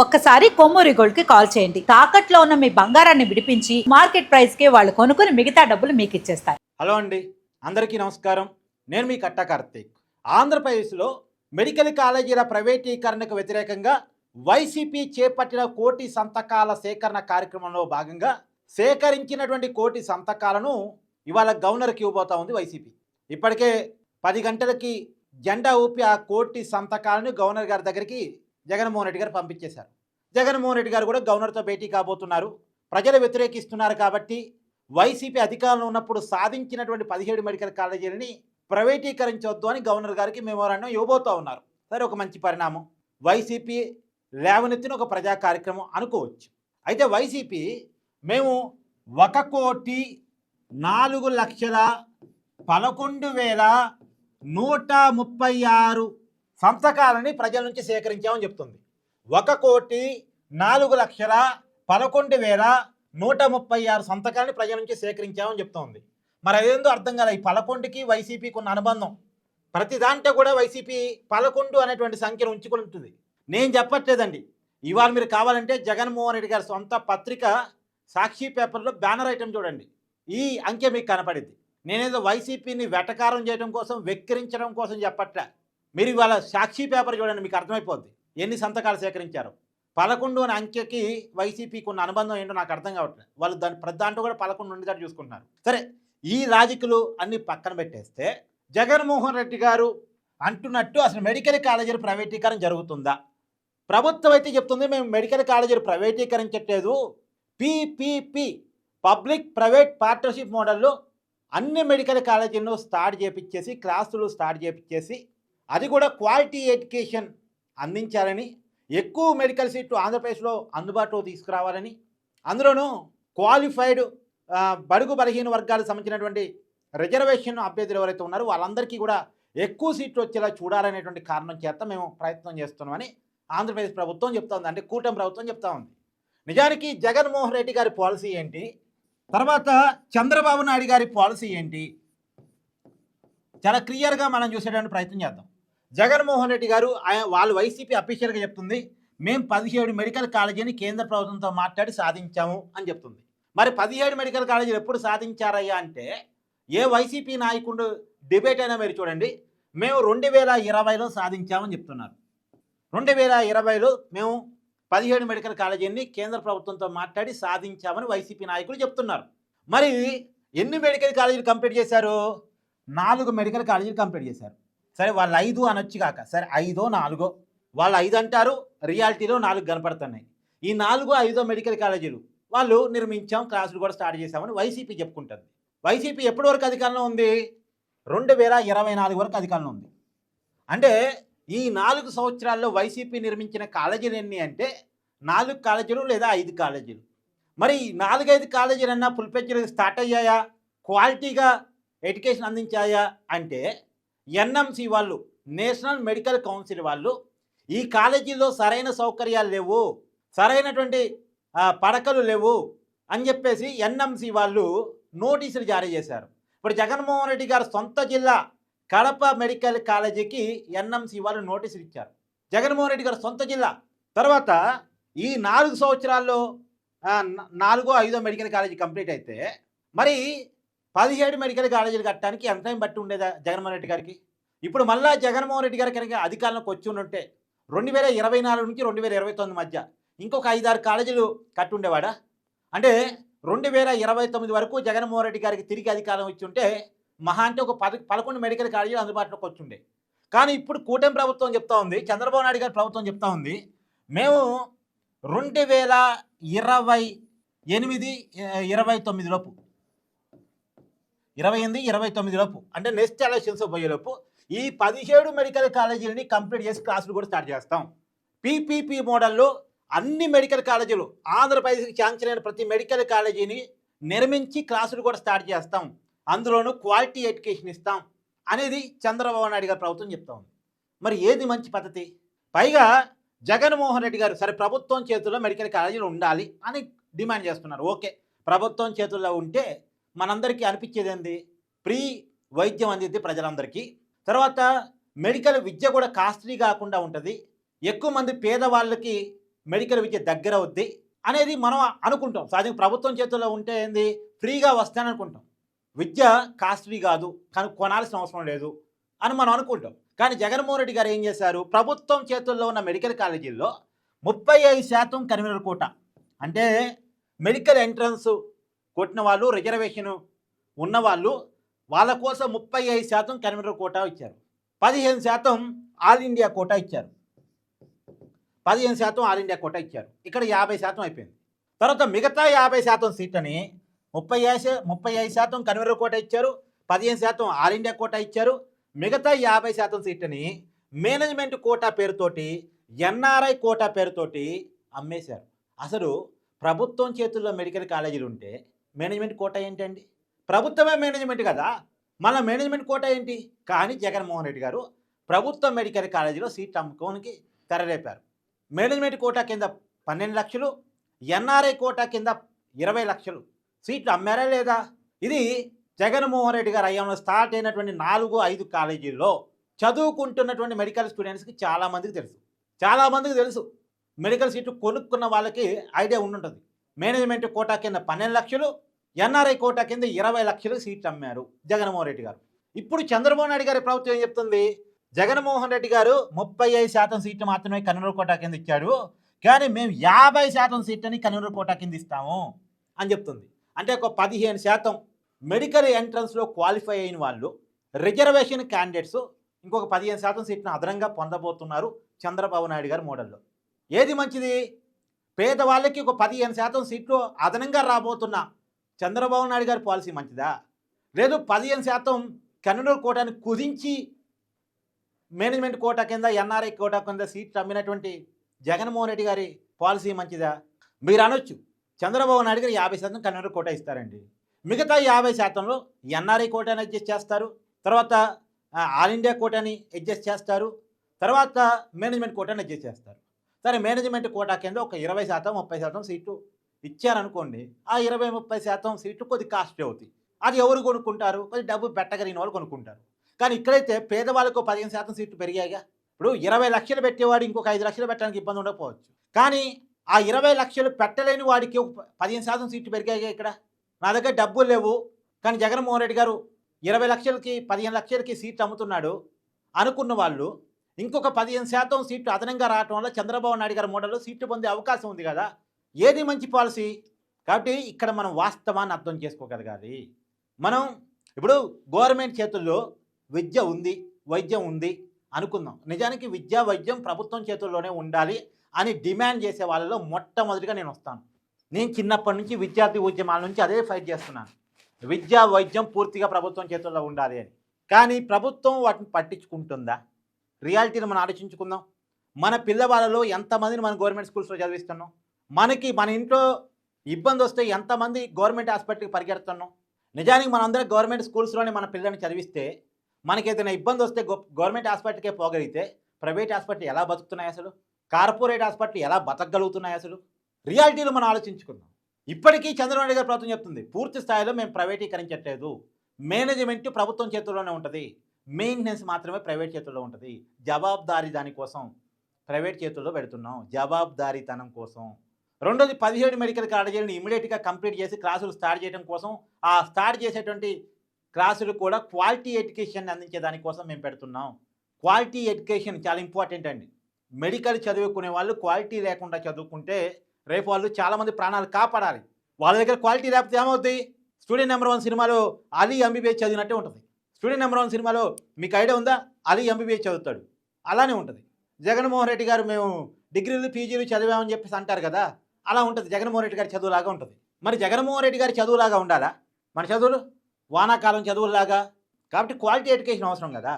ఒక్కసారి కొమ్మూరి గోల్డ్కి కాల్ చేయండి. తాకట్లో ఉన్న మీ బంగారాన్ని విడిపించి మార్కెట్ ప్రైస్కి వాళ్ళు కొనుక్కుని మిగతా డబ్బులు మీకు ఇచ్చేస్తారు హలో అండి. అందరికీ నమస్కారం. నేను మీ కట్ట కార్తీక్. ఆంధ్రప్రదేశ్లో మెడికల్ కాలేజీల ప్రైవేటీకరణకు వ్యతిరేకంగా వైసీపీ చేపట్టిన కోటి సంతకాల సేకరణ కార్యక్రమంలో భాగంగా సేకరించినటువంటి కోటి సంతకాలను ఇవాళ గవర్నర్కి ఇవ్వబోతా ఉంది వైసీపీ. ఇప్పటికే పది గంటలకి జెండా ఊపి ఆ కోటి సంతకాలను గవర్నర్ గారి దగ్గరికి జగన్మోహన్ రెడ్డి గారు పంపించేశారు. జగన్మోహన్ రెడ్డి గారు కూడా గవర్నర్తో భేటీ కాబోతున్నారు. ప్రజలు వ్యతిరేకిస్తున్నారు కాబట్టి వైసీపీ అధికారంలో ఉన్నప్పుడు సాధించినటువంటి పదిహేడు మెడికల్ కాలేజీలని ప్రైవేటీకరించవద్దు అని గవర్నర్ గారికి మెమోరాండం ఇవ్వబోతూ ఉన్నారు. సరే ఒక మంచి పరిణామం. వైసీపీ లేవనెత్తిన ఒక ప్రజా కార్యక్రమం అనుకోవచ్చు. అయితే వైసీపీ మేము ఒక కోటి నాలుగు లక్షల పదకొండు వేల నూట ముప్పై ఆరు సంతకాలని ప్రజల నుంచి సేకరించామని చెప్తుంది. ఒక కోటి నాలుగు లక్షల పదకొండు వేల నూట ముప్పై ఆరు సంతకాలని ప్రజల నుంచి సేకరించామని చెప్తోంది. మరి అదేందో అర్థం కాలే ఈ పదకొండుకి వైసీపీకి ఉన్న అనుబంధం. ప్రతి దాంట్లో కూడా వైసీపీ పదకొండు అనేటువంటి సంఖ్యను ఉంచుకుని ఉంటుంది. నేను చెప్పట్లేదండి. ఇవాళ మీరు కావాలంటే జగన్మోహన్ రెడ్డి గారి సొంత పత్రిక సాక్షి పేపర్లో బ్యానర్ ఐటమ్ చూడండి. ఈ అంకె మీకు కనపడింది. నేనేదో వైసీపీని వెటకారం చేయడం కోసం వెక్కిరించడం కోసం చెప్పట్లే. మీరు ఇవాళ సాక్షి పేపర్ చూడండి మీకు అర్థమైపోద్ది. ఎన్ని సంతకాలు సేకరించారు? పదకొండు అనే అంకెకి వైసీపీకి ఉన్న అనుబంధం ఏంటో నాకు అర్థం కావట్లేదు. వాళ్ళు దాని ప్రతి దాంట్లో కూడా పదకొండు ఉండేటట్టు చూసుకుంటున్నారు. సరే ఈ లాజిక్లు అన్ని పక్కన పెట్టేస్తే జగన్మోహన్ రెడ్డి గారు అంటున్నట్టు అసలు మెడికల్ కాలేజీల ప్రైవేటీకరణ జరుగుతుందా? ప్రభుత్వం అయితే చెప్తుంది మేము మెడికల్ కాలేజీలు ప్రైవేటీకరించట్లేదు. పీపీపీ పబ్లిక్ ప్రైవేట్ పార్ట్నర్షిప్ మోడల్లో అన్ని మెడికల్ కాలేజీలను స్టార్ట్ చేపించేసి క్లాసులు స్టార్ట్ చేపించేసి అది కూడా క్వాలిటీ ఎడ్యుకేషన్ అందించాలని ఎక్కువ మెడికల్ సీట్లు ఆంధ్రప్రదేశ్లో అందుబాటులో తీసుకురావాలని అందులోనూ క్వాలిఫైడ్ బడుగు బలహీన వర్గాలకు సంబంధించినటువంటి రిజర్వేషన్ అభ్యర్థులు ఎవరైతే ఉన్నారో వాళ్ళందరికీ కూడా ఎక్కువ సీట్లు వచ్చేలా చూడాలనేటువంటి కారణం చేత మేము ప్రయత్నం చేస్తున్నామని ఆంధ్రప్రదేశ్ ప్రభుత్వం చెప్తోంది అంటే కూటమి ప్రభుత్వం చెప్తా ఉంది. నిజానికి జగన్మోహన్ రెడ్డి గారి పాలసీ ఏంటి? తర్వాత చంద్రబాబు నాయుడు గారి పాలసీ ఏంటి? చాలా క్లియర్గా మనం చూసేటువంటి ప్రయత్నం చేద్దాం. జగన్మోహన్ రెడ్డి గారు వాళ్ళు వైసీపీ అఫీషియల్గా చెప్తుంది మేము పదిహేడు మెడికల్ కాలేజీని కేంద్ర ప్రభుత్వంతో మాట్లాడి సాధించాము అని చెప్తుంది. మరి పదిహేడు మెడికల్ కాలేజీలు ఎప్పుడు సాధించారయ్యా అంటే ఏ వైసీపీ నాయకుడు డిబేట్ అయినా మీరు చూడండి మేము రెండు వేల ఇరవైలో సాధించామని చెప్తున్నారు. రెండు వేల ఇరవైలో మేము పదిహేడు మెడికల్ కాలేజీని కేంద్ర ప్రభుత్వంతో మాట్లాడి సాధించామని వైసీపీ నాయకులు చెప్తున్నారు. మరి ఎన్ని మెడికల్ కాలేజీలు కంప్లీట్ చేశారు? నాలుగు మెడికల్ కాలేజీలు కంప్లీట్ చేశారు. సరే వాళ్ళు ఐదు అనొచ్చు కాక. సరే ఐదో నాలుగో. వాళ్ళు ఐదు అంటారు రియాలిటీలో నాలుగు కనపడుతున్నాయి. ఈ నాలుగు ఐదో మెడికల్ కాలేజీలు వాళ్ళు నిర్మించాం క్లాసులు కూడా స్టార్ట్ చేశామని వైసీపీ చెప్పుకుంటుంది. వైసీపీ ఎప్పటి వరకు అధికారంలో ఉంది? రెండు వేల ఇరవై నాలుగు వరకు అధికారంలో ఉంది. అంటే ఈ నాలుగు సంవత్సరాల్లో వైసీపీ నిర్మించిన కాలేజీలు ఎన్ని అంటే నాలుగు కాలేజీలు లేదా ఐదు కాలేజీలు. మరి నాలుగైదు కాలేజీలు అన్నా ఫుల్ స్టార్ట్ అయ్యాయా? క్వాలిటీగా ఎడ్యుకేషన్ అందించాయా? అంటే ఎన్ఎంసి వాళ్ళు నేషనల్ మెడికల్ కౌన్సిల్ వాళ్ళు ఈ కాలేజీలో సరైన సౌకర్యాలు లేవు సరైనటువంటి పడకలు లేవు అని చెప్పేసి ఎన్ఎంసి వాళ్ళు నోటీసులు జారీ చేశారు. ఇప్పుడు జగన్మోహన్ రెడ్డి గారు సొంత జిల్లా కడప మెడికల్ కాలేజీకి ఎన్ఎంసి వాళ్ళు నోటీసులు ఇచ్చారు. జగన్మోహన్ రెడ్డి గారు సొంత జిల్లా. తర్వాత ఈ నాలుగు సంవత్సరాల్లో నాలుగో ఐదో మెడికల్ కాలేజీ కంప్లీట్ అయితే మరి పదిహేడు మెడికల్ కాలేజీలు కట్టడానికి ఎంత టైం బట్టి ఉండేదా జగన్మోహన్ రెడ్డి గారికి? ఇప్పుడు మళ్ళా జగన్మోహన్ రెడ్డి గారు కనుక అధికారంలోకి వచ్చి ఉంటే రెండు వేల ఇరవై నాలుగు నుంచి రెండు వేల ఇరవై తొమ్మిది మధ్య ఇంకొక ఐదారు కాలేజీలు కట్టి ఉండేవాడా? అంటే రెండు వేల ఇరవై తొమ్మిది వరకు జగన్మోహన్ రెడ్డి గారికి తిరిగి అధికారం ఇచ్చి ఉంటే మహా అంటే ఒక పది పదకొండు మెడికల్ కాలేజీలు అందుబాటులోకి వచ్చిండే కానీ ఇప్పుడు కూటమి ప్రభుత్వం చెప్తా ఉంది చంద్రబాబు నాయుడు గారి ప్రభుత్వం చెప్తా ఉంది మేము రెండు వేల ఇరవై ఎనిమిది ఇరవై తొమ్మిది లోపు ఇరవై ఎనిమిది ఇరవై తొమ్మిది లోపు. అంటే నెక్స్ట్ ఎలక్షన్స్ పోయేలోపు ఈ పదిహేడు మెడికల్ కాలేజీలని కంప్లీట్ చేసి క్లాసులు కూడా స్టార్ట్ చేస్తాం. పీపీపీ మోడల్లో అన్ని మెడికల్ కాలేజీలు ఆంధ్రప్రదేశ్కి శాంక్షన్ అయిన ప్రతి మెడికల్ కాలేజీని నిర్మించి క్లాసులు కూడా స్టార్ట్ చేస్తాం. అందులోనూ క్వాలిటీ ఎడ్యుకేషన్ ఇస్తాం అనేది చంద్రబాబు నాయుడు గారి ప్రభుత్వం చెప్తా ఉంది. మరి ఏది మంచి పద్ధతి? పైగా జగన్మోహన్ రెడ్డి గారు సరే ప్రభుత్వం చేతుల్లో మెడికల్ కాలేజీలు ఉండాలి అని డిమాండ్ చేస్తున్నారు. ఓకే. ప్రభుత్వం చేతుల్లో ఉంటే మనందరికీ అనిపించేది ఏంది ఫ్రీ వైద్యం అందిద్ది ప్రజలందరికీ. తర్వాత మెడికల్ విద్య కూడా కాస్ట్లీ కాకుండా ఉంటుంది. ఎక్కువ మంది పేదవాళ్ళకి మెడికల్ విద్య దగ్గర అవుద్ది అనేది మనం అనుకుంటాం. సహజంగా ప్రభుత్వం చేతుల్లో ఉంటే ఏంది? ఫ్రీగా వస్తాయని అనుకుంటాం. విద్య కాస్ట్లీ కాదు కానీ కొనాల్సిన అవసరం లేదు అని మనం అనుకుంటాం. కానీ జగన్మోహన్ రెడ్డి గారు ఏం చేశారు? ప్రభుత్వం చేతుల్లో ఉన్న మెడికల్ కాలేజీల్లో ముప్పై ఐదు శాతం కన్వీనర్ కోట. అంటే మెడికల్ ఎంట్రన్స్ కొట్టిన వాళ్ళు రిజర్వేషన్ ఉన్నవాళ్ళు వాళ్ళ కోసం ముప్పై ఐదు శాతం కన్వీనర్ కోటా ఇచ్చారు. పదిహేను శాతం ఆల్ ఇండియా కోటా ఇచ్చారు. పదిహేను శాతం ఆల్ ఇండియా కోటా ఇచ్చారు. ఇక్కడ యాభై శాతం అయిపోయింది. తర్వాత మిగతా యాభై శాతం సీట్లని ముప్పై ఐదు ముప్పై ఐదు శాతం కన్వీనర్ కోట ఇచ్చారు. పదిహేను శాతం ఆల్ ఇండియా కోటా ఇచ్చారు. మిగతా యాభై శాతం సీట్లని మేనేజ్మెంట్ కోటా పేరుతోటి ఎన్ఆర్ఐ కోటా పేరుతోటి అమ్మేశారు. అసలు ప్రభుత్వం చేతుల్లో మెడికల్ కాలేజీలు ఉంటే మేనేజ్మెంట్ కోట ఏంటండి? ప్రభుత్వమే మేనేజ్మెంట్ కదా? మన మేనేజ్మెంట్ కోట ఏంటి? కానీ జగన్మోహన్ రెడ్డి గారు ప్రభుత్వ మెడికల్ కాలేజీలో సీట్ అమ్ముకోనికి తెరలేపారు. మేనేజ్మెంట్ కోటా కింద పన్నెండు లక్షలు ఎన్ఆర్ఐ కోటా కింద ఇరవై లక్షలు. సీట్లు అమ్మారా లేదా? ఇది జగన్మోహన్ రెడ్డి గారు అయ్యంలో స్టార్ట్ అయినటువంటి నాలుగు ఐదు కాలేజీల్లో చదువుకుంటున్నటువంటి మెడికల్ స్టూడెంట్స్కి చాలామందికి తెలుసు. చాలామందికి తెలుసు. మెడికల్ సీట్లు కొనుక్కున్న వాళ్ళకి ఐడియా ఉండుంటుంది. మేనేజ్మెంట్ కోటా కింద పన్నెండు లక్షలు ఎన్ఆర్ఐ కోట కింద ఇరవై లక్షలు సీట్లు అమ్మారు జగన్మోహన్ రెడ్డి గారు. ఇప్పుడు చంద్రబాబు నాయుడు గారి ప్రభుత్వం ఏం చెప్తుంది? జగన్మోహన్ రెడ్డి గారు ముప్పై ఐదు శాతం సీట్లు మాత్రమే కన్నూరు కోట కింద ఇచ్చాడు. కానీ మేము యాభై శాతం సీట్లని కన్నూరు కోట కింద ఇస్తాము అని చెప్తుంది. అంటే ఒక పదిహేను శాతం మెడికల్ ఎంట్రన్స్లో క్వాలిఫై అయిన వాళ్ళు రిజర్వేషన్ క్యాండిడేట్స్ ఇంకొక పదిహేను శాతం సీట్ను అదనంగా పొందబోతున్నారు చంద్రబాబు నాయుడు గారి మోడల్లో. ఏది మంచిది? పేదవాళ్ళకి ఒక పదిహేను శాతం సీట్లు అదనంగా రాబోతున్న చంద్రబాబు నాయుడు గారి పాలసీ మంచిదా? లేదు పదిహేను శాతం కన్నడూరు కోటాని కుదించి మేనేజ్మెంట్ కోటా కింద ఎన్ఆర్ఐ కోటా కింద సీట్లు అమ్మినటువంటి జగన్మోహన్ రెడ్డి గారి పాలసీ మంచిదా? మీరు అనొచ్చు. చంద్రబాబు నాయుడు గారు యాభై శాతం కన్నడ కోటా ఇస్తారండి. మిగతా యాభై శాతంలో ఎన్ఆర్ఐ కోటాని అడ్జస్ట్ చేస్తారు. తర్వాత ఆల్ ఇండియా కోటాని అడ్జస్ట్ చేస్తారు. తర్వాత మేనేజ్మెంట్ కోటాని అడ్జస్ట్ చేస్తారు. సరే మేనేజ్మెంట్ కోటా కింద ఒక ఇరవై శాతం ముప్పై శాతం సీట్లు ఇచ్చారనుకోండి ఆ ఇరవై ముప్పై శాతం సీట్లు కొద్ది కాస్ట్లీ అవుతాయి. అది ఎవరు కొనుక్కుంటారు? కొద్ది డబ్బు పెట్టగలిగిన వాళ్ళు కొనుక్కుంటారు. కానీ ఇక్కడైతే పేదవాళ్ళకు పదిహేను శాతం సీట్లు పెరిగాయిగా. ఇప్పుడు ఇరవై లక్షలు పెట్టేవాడు ఇంకొక ఐదు లక్షలు పెట్టడానికి ఇబ్బంది ఉండకపోవచ్చు. కానీ ఆ ఇరవై లక్షలు పెట్టలేని వాడికి ఒక పదిహేను శాతం సీట్లు పెరిగాయిగా ఇక్కడ. నా దగ్గర డబ్బులు లేవు. కానీ జగన్మోహన్ రెడ్డి గారు ఇరవై లక్షలకి పదిహేను లక్షలకి సీట్లు అమ్ముతున్నాడు అనుకున్న వాళ్ళు ఇంకొక పదిహేను శాతం సీట్లు అదనంగా రావటం వల్ల చంద్రబాబు నాయుడు గారి మోడల్లో సీట్లు పొందే అవకాశం ఉంది కదా. ఏది మంచి పాలసీ? కాబట్టి ఇక్కడ మనం వాస్తవాన్ని అర్థం చేసుకోగలగాలి. మనం ఇప్పుడు గవర్నమెంట్ చేతుల్లో విద్య ఉంది వైద్యం ఉంది అనుకుందాం. నిజానికి విద్య వైద్యం ప్రభుత్వం చేతుల్లోనే ఉండాలి అని డిమాండ్ చేసే వాళ్ళలో మొట్టమొదటిగా నేను వస్తాను. నేను చిన్నప్పటి నుంచి విద్యార్థి ఉద్యమాల నుంచి అదే ఫైట్ చేస్తున్నాను. విద్య వైద్యం పూర్తిగా ప్రభుత్వం చేతుల్లో ఉండాలి అని. కానీ ప్రభుత్వం వాటిని పట్టించుకుంటుందా? రియాలిటీని మనం ఆలోచించుకుందాం. మన పిల్లవాళ్ళలో ఎంతమందిని మనం గవర్నమెంట్ స్కూల్స్లో చదివిస్తున్నాం? మనకి మన ఇంట్లో ఇబ్బంది వస్తే ఎంతమంది గవర్నమెంట్ హాస్పిటల్కి పరిగెడుతున్నాం? నిజానికి మనందరం గవర్నమెంట్ స్కూల్స్లోనే మన పిల్లల్ని చదివిస్తే మనకి ఏదైనా ఇబ్బంది వస్తే గవర్నమెంట్ హాస్పిటల్కే పోగలిగితే ప్రైవేట్ హాస్పిటల్ ఎలా బతుకుతున్నాయి అసలు? కార్పొరేట్ హాస్పిటల్ ఎలా బతకగలుగుతున్నాయి అసలు? రియాలిటీలో మనం ఆలోచించుకుందాం. ఇప్పటికీ చంద్రబాబు నాయుడు గారి ప్రభుత్వం చెప్తుంది పూర్తి స్థాయిలో మేము ప్రైవేటీకరించట్లేదు. మేనేజ్మెంట్ ప్రభుత్వం చేతుల్లోనే ఉంటుంది. మెయింటెనెన్స్ మాత్రమే ప్రైవేట్ చేతుల్లో ఉంటుంది. జవాబుదారీ దానికోసం ప్రైవేట్ చేతుల్లో పెడుతున్నాం. జవాబుదారీతనం కోసం. రెండోది పదిహేడు మెడికల్ కాలేజీలను ఇమీడియట్గా కంప్లీట్ చేసి క్లాసులు స్టార్ట్ చేయడం కోసం ఆ స్టార్ట్ చేసేటువంటి క్లాసులు కూడా క్వాలిటీ ఎడ్యుకేషన్ అందించే దానికోసం మేము పెడుతున్నాం. క్వాలిటీ ఎడ్యుకేషన్ చాలా ఇంపార్టెంట్ అండి. మెడికల్ చదువుకునే వాళ్ళు క్వాలిటీ లేకుండా చదువుకుంటే రేపు వాళ్ళు చాలామంది ప్రాణాలు కాపాడాలి. వాళ్ళ దగ్గర క్వాలిటీ లేకపోతే ఏమవుతుంది స్టూడెంట్ నెంబర్ వన్ సినిమాలో అలీ ఎంబీబీఎస్ చదివినట్టే ఉంటుంది. స్టూడెంట్ నెంబర్ వన్ సినిమాలో మీకు ఐడియా ఉందా? అలీ ఎంబీబీఎస్ చదువుతాడు. అలానే ఉంటుంది. జగన్మోహన్ రెడ్డి గారు మేము డిగ్రీలు పీజీలు చదివామని చెప్పేసి అంటారు కదా? అలా ఉంటుంది. జగన్మోహన్ రెడ్డి గారి చదువులాగా ఉంటుంది. మరి జగన్మోహన్ రెడ్డి గారి చదువులాగా ఉండాలా? మన చదువులు వానాకాలం చదువులాగా కాబట్టి క్వాలిటీ ఎడ్యుకేషన్ అవసరం కదా.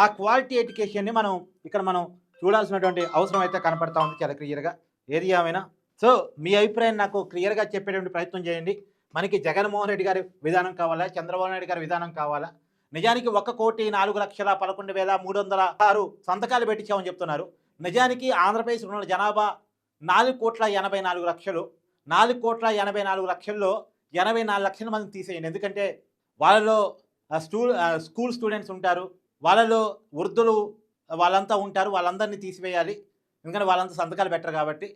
ఆ క్వాలిటీ ఎడ్యుకేషన్ని మనం ఇక్కడ మనం చూడాల్సినటువంటి అవసరం అయితే కనపడతా ఉంది చాలా క్లియర్గా. ఏది ఏమైనా? సో మీ అభిప్రాయం నాకు క్లియర్గా చెప్పేటువంటి ప్రయత్నం చేయండి. మనకి జగన్మోహన్ రెడ్డి గారి విధానం కావాలా? చంద్రబాబు నాయుడు గారి విధానం కావాలా? నిజానికి ఒక కోటి నాలుగు లక్షల పదకొండు వేల మూడు వందల ఆరు సంతకాలు పెట్టించామని చెప్తున్నారు. నిజానికి ఆంధ్రప్రదేశ్ ఉన్న జనాభా నాలుగు కోట్ల ఎనభై నాలుగు లక్షలు నాలుగు కోట్ల ఎనభై నాలుగు లక్షల్లో ఎనభై నాలుగు లక్షల మంది తీసేయండి. ఎందుకంటే వాళ్ళలో స్టూ స్టూల్ స్కూల్ స్టూడెంట్స్ ఉంటారు వాళ్ళలో వృద్ధులు వాళ్ళంతా ఉంటారు వాళ్ళందరినీ తీసివేయాలి. ఎందుకంటే వాళ్ళంతా సంతకాలు పెట్టరు కాబట్టి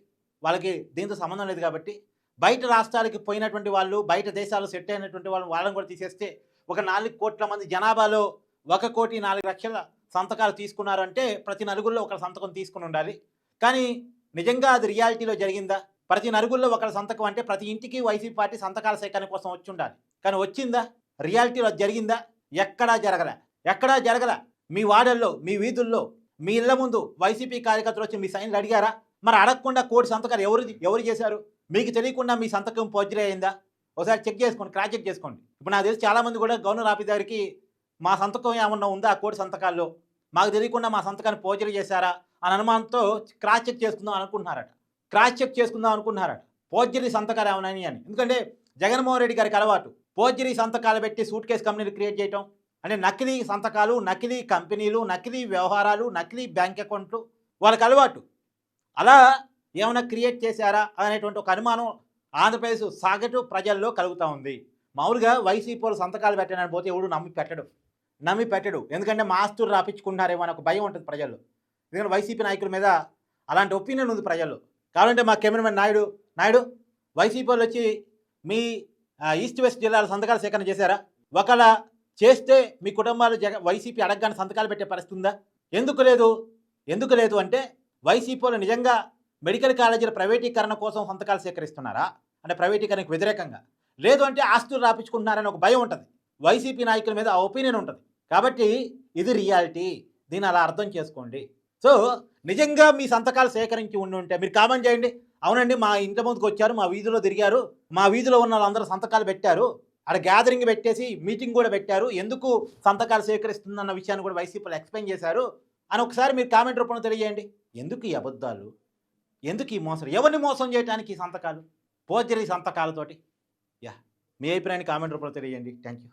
వాళ్ళకి దీంతో సంబంధం లేదు కాబట్టి బయట రాష్ట్రాలకి పోయినటువంటి వాళ్ళు బయట దేశాలు సెట్ అయినటువంటి వాళ్ళు వాళ్ళని కూడా తీసేస్తే ఒక నాలుగు కోట్ల మంది జనాభాలో ఒక కోటి నాలుగు లక్షల సంతకాలు తీసుకున్నారంటే ప్రతి నలుగురిలో ఒక సంతకం తీసుకుని ఉండాలి. కానీ నిజంగా అది రియాలిటీలో జరిగిందా? ప్రతి నరుగుల్లో ఒకరి సంతకం అంటే ప్రతి ఇంటికి వైసీపీ పార్టీ సంతకాల సేకరణ కోసం వచ్చి ఉండాలి. కానీ వచ్చిందా? రియాలిటీలో అది జరిగిందా? ఎక్కడా జరగల. ఎక్కడా జరగల? మీ వాడల్లో మీ వీధుల్లో మీ ఇళ్ళ ముందు వైసీపీ కార్యకర్తలు వచ్చి మీ సైన్లు అడిగారా? మరి అడగకుండా కోటి సంతకాలు ఎవరు ఎవరు చేశారు? మీకు తెలియకుండా మీ సంతకం పోర్జరీ అయిందా? ఒకసారి చెక్ చేసుకోండి క్రాస్ చెక్ చేసుకోండి. ఇప్పుడు నాకు తెలిసి చాలామంది కూడా గవర్నర్ ఆఫీస్ దగ్గరికి మా సంతకం ఏమన్నా ఉందా? ఆ కోటి సంతకాల్లో? మాకు తెలియకుండా మా సంతకాన్ని పోర్జరీ చేశారా అని అనుమానంతో క్రాస్ చెక్ చేసుకుందాం అనుకుంటున్నారట. క్రాస్ చెక్ చేసుకుందాం అనుకుంటున్నారట. పోర్జరీ సంతకాలు ఏమైనా అని. ఎందుకంటే జగన్మోహన్ రెడ్డి గారికి అలవాటు. పోర్జరీ సంతకాలు పెట్టి సూట్ కేసు కంపెనీలు క్రియేట్ చేయటం. అంటే నకిలీ సంతకాలు నకిలీ కంపెనీలు నకిలీ వ్యవహారాలు నకిలీ బ్యాంక్ అకౌంట్లు వాళ్ళకి అలవాటు. అలా ఏమైనా క్రియేట్ చేశారా అనేటువంటి ఒక అనుమానం ఆంధ్రప్రదేశ్ సాగటు ప్రజల్లో కలుగుతూ ఉంది. మామూలుగా వైసీపీలు సంతకాలు పెట్టానని పోతే ఎవడు నమ్మి పెట్టడు. నమ్మి పెట్టడు. ఎందుకంటే మా ఆస్తులు రాపించుకుంటున్నారేమో అని ఒక భయం ఉంటుంది ప్రజల్లో. ఎందుకంటే వైసీపీ నాయకుల మీద అలాంటి ఒపీనియన్ ఉంది ప్రజల్లో. కావాలంటే మా కెమెరామెన్ నాయుడు నాయుడు వైసీపీ వాళ్ళు వచ్చి మీ ఈస్ట్ వెస్ట్ జిల్లాలో సంతకాల సేకరణ చేశారా? ఒకవేళ చేస్తే మీ కుటుంబాలు జగ వైసీపీ అడగగానే సంతకాలు పెట్టే పరిస్థితి ఉందా? ఎందుకు లేదు? ఎందుకు లేదు అంటే వైసీపీ వాళ్ళు నిజంగా మెడికల్ కాలేజీల ప్రైవేటీకరణ కోసం సంతకాలు సేకరిస్తున్నారా? అంటే ప్రైవేటీకరణకు వ్యతిరేకంగా. లేదు అంటే ఆస్తులు రాపించుకుంటున్నారని ఒక భయం ఉంటుంది. వైసీపీ నాయకుల మీద ఆ ఒపీనియన్ ఉంటుంది. కాబట్టి ఇది రియాలిటీ. దీన్ని అలా అర్థం చేసుకోండి. సో నిజంగా మీ సంతకాలు సేకరించి ఉండి ఉంటే మీరు కామెంట్ చేయండి. అవునండి మా ఇంటి ముందుకు వచ్చారు మా వీధిలో తిరిగారు మా వీధిలో ఉన్న వాళ్ళందరూ సంతకాలు పెట్టారు. అక్కడ గ్యాదరింగ్ పెట్టేసి మీటింగ్ కూడా పెట్టారు. ఎందుకు సంతకాలు సేకరిస్తుందన్న విషయాన్ని కూడా వైసీపీలో ఎక్స్ప్లెయిన్ చేశారు. అని ఒకసారి మీరు కామెంట్ రూపంలో తెలియజేయండి. ఎందుకు ఈ అబద్ధాలు? ఎందుకు ఈ మోసం? ఎవరిని మోసం చేయడానికి ఈ సంతకాలు? పోర్జరీ సంతకాలతోటి. యా మీ అభిప్రాయాన్ని కామెంట్ రూపంలో తెలియజేయండి. Thank you